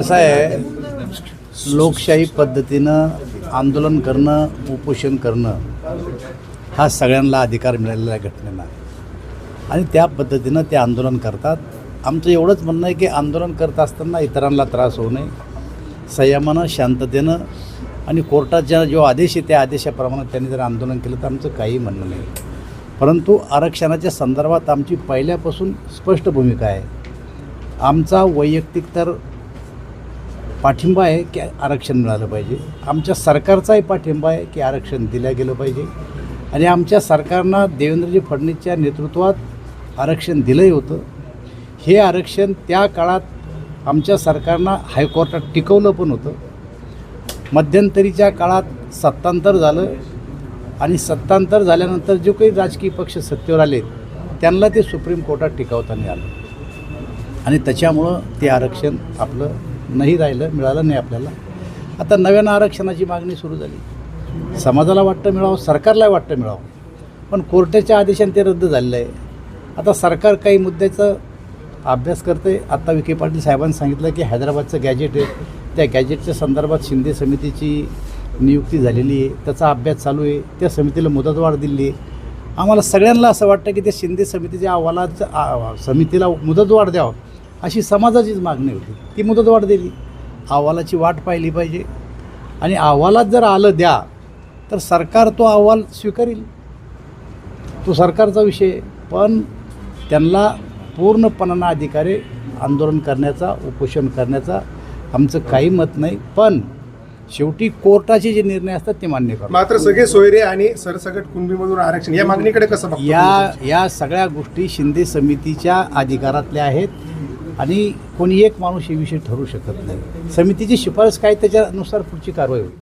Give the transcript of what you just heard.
असं आहे लोकशाही पद्धतीनं आंदोलन करणं उपोषण करणं हा सगळ्यांना अधिकार मिळालेला आहे घटनेला. आणि त्या पद्धतीनं ते आंदोलन करतात. आमचं एवढंच म्हणणं आहे की आंदोलन करत असताना इतरांना त्रास होऊ नये. संयमानं शांततेनं आणि कोर्टाच्या जो आदेश आहे त्या आदेशाप्रमाणे त्यांनी जर आंदोलन केलं तर आमचं काही म्हणणं नाही. परंतु आरक्षणाच्या संदर्भात आमची पहिल्यापासून स्पष्ट भूमिका आहे. आमचा वैयक्तिक तर पाठिंबा आहे की आरक्षण मिळालं पाहिजे. आमच्या सरकारचाही पाठिंबा आहे की आरक्षण दिलं गेलं पाहिजे. आणि आमच्या सरकारनं देवेंद्रजी फडणवीसच्या नेतृत्वात आरक्षण दिलंही होतं. हे आरक्षण त्या काळात आमच्या सरकारनं हायकोर्टात टिकवलं पण होतं. मध्यंतरीच्या काळात सत्तांतर झालं आणि सत्तांतर झाल्यानंतर जे काही राजकीय पक्ष सत्तेवर आले त्यांना ते सुप्रीम कोर्टात टिकवताना आलं. आणि त्याच्यामुळं ते आरक्षण आपलं नाही राहिलं मिळालं नाही आपल्याला. आता नव्यानं आरक्षणाची मागणी सुरू झाली. समाजाला वाटतं मिळावं सरकारला वाटतं मिळावं. पण कोर्टाच्या आदेशाने ते रद्द झालेलं आहे. आता सरकार काही मुद्द्याचं अभ्यास करते आत्ता विखे पाटील साहेबांनी सांगितलं की हैदराबादचं गॅजेट आहे. त्या गॅजेटच्या संदर्भात शिंदे समितीची नियुक्ती झालेली आहे. त्याचा अभ्यास चालू आहे. त्या समितीला मुदतवाढ दिली आहे. आम्हाला सगळ्यांना असं वाटतं की त्या शिंदे समितीच्या अहवालाचं समितीला मुदतवाढ द्यावं. अशी समाजाचीच मागणी होती. ती मुदतवाढ दिली. अहवालाची वाट पाहिली पाहिजे. आणि अहवालात जर आलं द्या तर सरकार तो अहवाल स्वीकारेल. तो सरकारचा विषय. पण त्यांना पूर्णपणानं अधिकार आंदोलन करण्याचा उपोषण करण्याचा आमचं काही मत नाही. पण शेवटी कोर्टाचे जे निर्णय असतात ते मान्य करतात मात्र सगळे सोयरे आणि सरसकट कुणबीमधून आरक्षण या मागणीकडे कसं या या सगळ्या गोष्टी शिंदे समितीच्या अधिकारातल्या आहेत. आणि कोणी एक माणूस हे विषय ठरू शकत नाही. समितीची शिफारस काय त्याच्यानुसार पुढची कारवाई होईल.